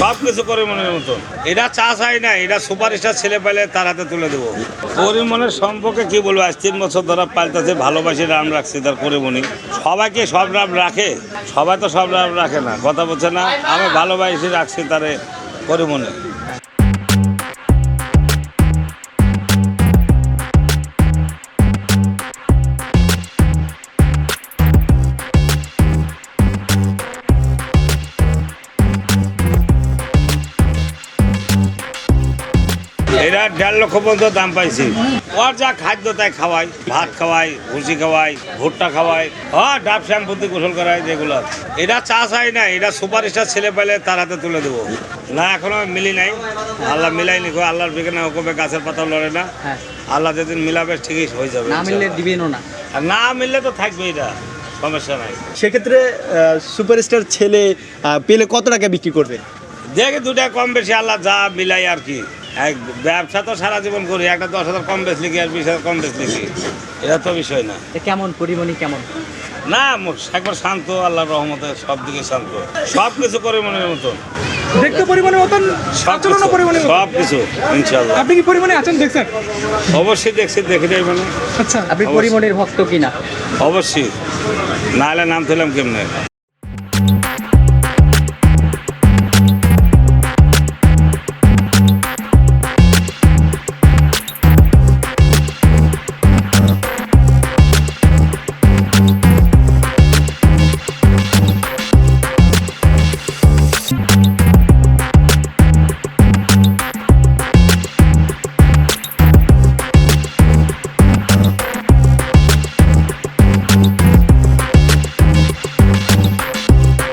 সব কিছু করে মনের মতন। এটা চাষ হয় না, এটা সুপারস্টার ছেলে পেলে তার হাতে তুলে দেবো। পরিমনের সম্পর্কে কি বলব, আজ তিন বছর ধরে পাল্টাতে ভালোবাসি, রাম রাখছি, তার করিমনি সবাইকে সব রাম রাখে, সবাই তো সব রাম রাখে না, কথা বলছে না, আমি ভালোবাসি, রাখছি তারে পরিমণি এরা দেড় লক্ষ পর্যন্ত দাম পাইছি। ওর যা খাদ্য তাই খাওয়াই ভাত খাওয়াই ভুসি খাওয়াই ভুট্টা খাওয়াই হ্যাঁ ডাব শ্যাম্পুতে গোসল করাই যেগুলো এটা চা চাই না এটা সুপারস্টার ছেলে পেলে তার হাতে তুলে দেবো। না এখনও মিলি নাই। আল্লাহ মিলাইনি গো আল্লাহর বিজ্ঞানে হুকুমে গাছের পাতা লড়ে না। হ্যাঁ। আল্লাহ যেদিন মিলাবে ঠিকই হয়ে যাবে না মিললে। দিবেনও না। আর না মিললে তো থাকবে এটা সমস্যা নাই। সেক্ষেত্রে সুপারস্টার ছেলে পেলে কত টাকা বিক্রি করবে? দেখি দুটা কম বেশি আল্লাহ যা মিলাই আর কি। এক ব্যবসা তো সারা জীবন করি একটা দশ হাজার কম বেশ লিখি আর বিশ হাজার কম বেশ লিখি এটা তো বিষয় না। এ কেমন পরিমণি কেমন? না একবার শান্ত আল্লাহর রহমতে সব দিকে শান্ত। সব কিছু করে মনের মতন। দেখতে পরিমাণের মতন কিছু পরিমাণের সব কিছু ইনশাল্লাহ আপনি কি পরিমাণে আছেন দেখছেন? অবশ্যই দেখছি দেখে যাই মানে। আচ্ছা। আপনি। পরিমণির ভক্ত কিনা? অবশ্যই। না হলে নাম তুলাম কেমনে?